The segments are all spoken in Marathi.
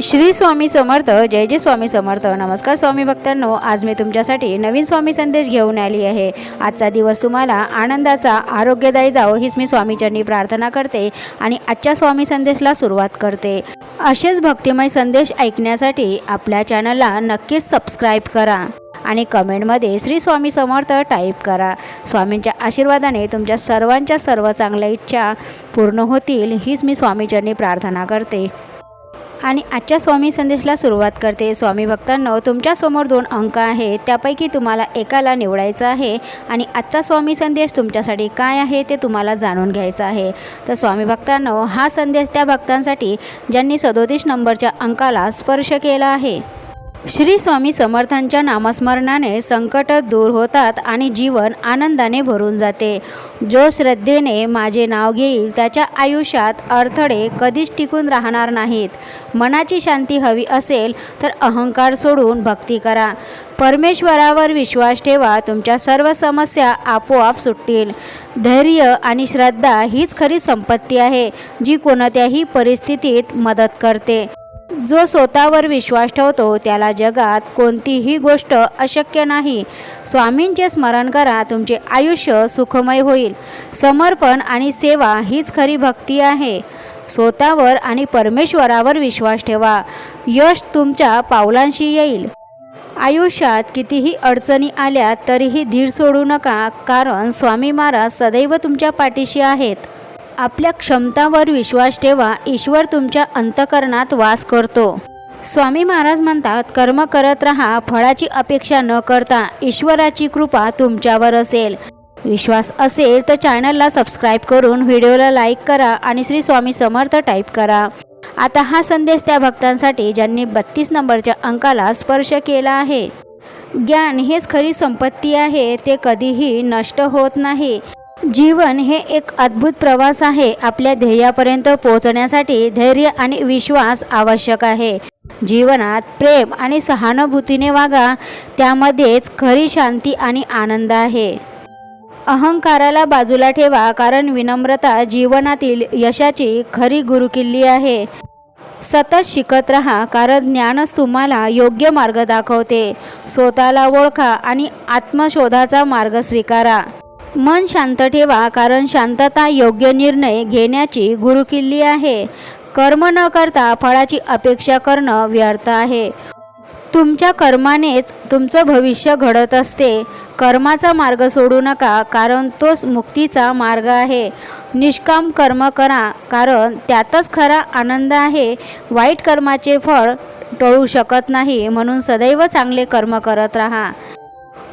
श्री स्वामी समर्थ जय जय स्वामी समर्थ. नमस्कार स्वामी भक्तांनो आज मी तुमच्यासाठी नवीन स्वामी संदेश घेऊन आली आहे. आजचा दिवस तुम्हाला आनंदाचा आरोग्यदायी जावो हीच मी स्वामीचरणी प्रार्थना करते आणि आजच्या स्वामी संदेशला सुरुवात करते. असेच भक्तिमय संदेश ऐकण्यासाठी आपल्या चॅनलला नक्कीच सबस्क्राईब करा आणि कमेंटमध्ये श्री स्वामी समर्थ टाईप करा. स्वामींच्या आशीर्वादाने तुमच्या सर्वांच्या सर्व चांगल्या इच्छा पूर्ण होतील हीच मी स्वामीचरणी प्रार्थना करते. आणि आजच्या स्वामी संदेशला सुरुवात करते. स्वामी भक्तांनो तुमच्यासमोर दोन अंक आहेत. त्यापैकी तुम्हाला एकाला निवडायचं आहे आणि आजचा स्वामी संदेश तुमच्यासाठी काय आहे ते तुम्हाला जाणून घ्यायचं आहे. तर स्वामी भक्तांनो हा संदेश त्या भक्तांसाठी ज्यांनी सदोतीस नंबरच्या अंकाला स्पर्श केला आहे. श्री स्वामी समर्थांच्या नामस्मरणाने संकट दूर होतात आणि जीवन आनंदाने भरून जाते. जो श्रद्धेने माझे नाव घेईल त्याच्या आयुष्यात अडथळे कधीच टिकून राहणार नाहीत. मनाची शांती हवी असेल तर अहंकार सोडून भक्ती करा. परमेश्वरावर विश्वास ठेवा तुमच्या सर्व समस्या आपोआप सुटतील. धैर्य आणि श्रद्धा हीच खरी संपत्ती आहे जी कोणत्याही परिस्थितीत मदत करते. जो स्वतःवर विश्वास ठेवतो त्याला जगात कोणतीही गोष्ट अशक्य नाही. स्वामींचे स्मरण करा तुमचे आयुष्य सुखमय होईल. समर्पण आणि सेवा हीच खरी भक्ती आहे. स्वतःवर आणि परमेश्वरावर विश्वास ठेवा. यश तुमच्या पावलांशी येईल. आयुष्यात कितीही अडचणी आल्या तरीही धीर सोडू नका कारण स्वामी महाराज सदैव तुमच्या पाठीशी आहेत. आपल्या क्षमतावर विश्वास ठेवा ईश्वर तुमच्या अंतकरणात वास करतो. स्वामी महाराज म्हणतात कर्म करत राहा फळाची अपेक्षा न करता ईश्वराची कृपा तुमच्यावर असेल. विश्वास असेल तर चॅनलला सबस्क्राईब करून व्हिडिओला लाईक करा आणि श्री स्वामी समर्थ टाईप करा. आता हा संदेश त्या भक्तांसाठी ज्यांनी बत्तीस नंबरच्या अंकाला स्पर्श केला आहे. ज्ञान हेच खरी संपत्ती आहे ते कधीही नष्ट होत नाही. जीवन हे एक अद्भुत प्रवास आहे. आपल्या ध्येयापर्यंत पोहोचण्यासाठी धैर्य आणि विश्वास आवश्यक आहे. जीवनात प्रेम आणि सहानुभूतीने वागा त्यामध्येच खरी शांती आणि आनंद आहे. अहंकाराला बाजूला ठेवा कारण विनम्रता जीवनातील यशाची खरी गुरुकिल्ली आहे. सतत शिकत राहा कारण ज्ञानच तुम्हाला योग्य मार्ग दाखवते. स्वतःला ओळखा आणि आत्मशोधाचा मार्ग स्वीकारा. मन शांत ठेवा कारण शांतता योग्य निर्णय घेण्याची गुरुकिल्ली आहे. कर्म न करता फळाची अपेक्षा करणं व्यर्थ आहे. तुमच्या कर्मानेच तुमचं भविष्य घडत असते. कर्माचा मार्ग सोडू नका कारण तोच मुक्तीचा मार्ग आहे. निष्काम कर्म करा कारण त्यातच खरा आनंद आहे. वाईट कर्माचे फळ टळू शकत नाही म्हणून सदैव चांगले कर्म करत राहा.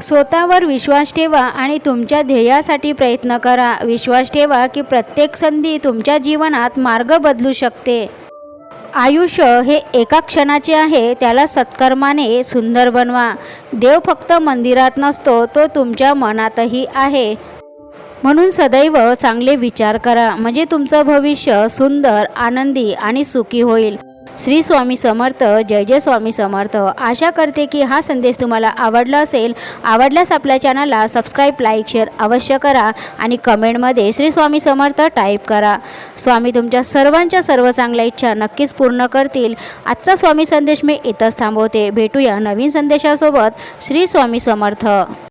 स्वतःवर विश्वास ठेवा आणि तुमच्या ध्येयासाठी प्रयत्न करा. विश्वास ठेवा की प्रत्येक संधी तुमच्या जीवनात मार्ग बदलू शकते. आयुष्य हे एका क्षणाचे आहे त्याला सत्कर्माने सुंदर बनवा. देव फक्त मंदिरात नसतो तो तुमच्या मनातही आहे. म्हणून सदैव चांगले विचार करा. म्हणजे तुमचं भविष्य सुंदर आनंदी आणि सुखी होईल. श्री स्वामी समर्थ जय जय स्वामी समर्थ. आशा करते की हा संदेश तुम्हाला आवडला असेल. आवडल्यास आपल्या चॅनलला सबस्क्राईब लाईक शेअर अवश्य करा आणि कमेंटमध्ये श्री स्वामी समर्थ टाईप करा. स्वामी तुमच्या सर्वांच्या सर्व चांगल्या इच्छा नक्कीच पूर्ण करतील. आजचा स्वामी संदेश मी इथंच थांबवते. भेटूया नवीन संदेशासोबत. श्री स्वामी समर्थ.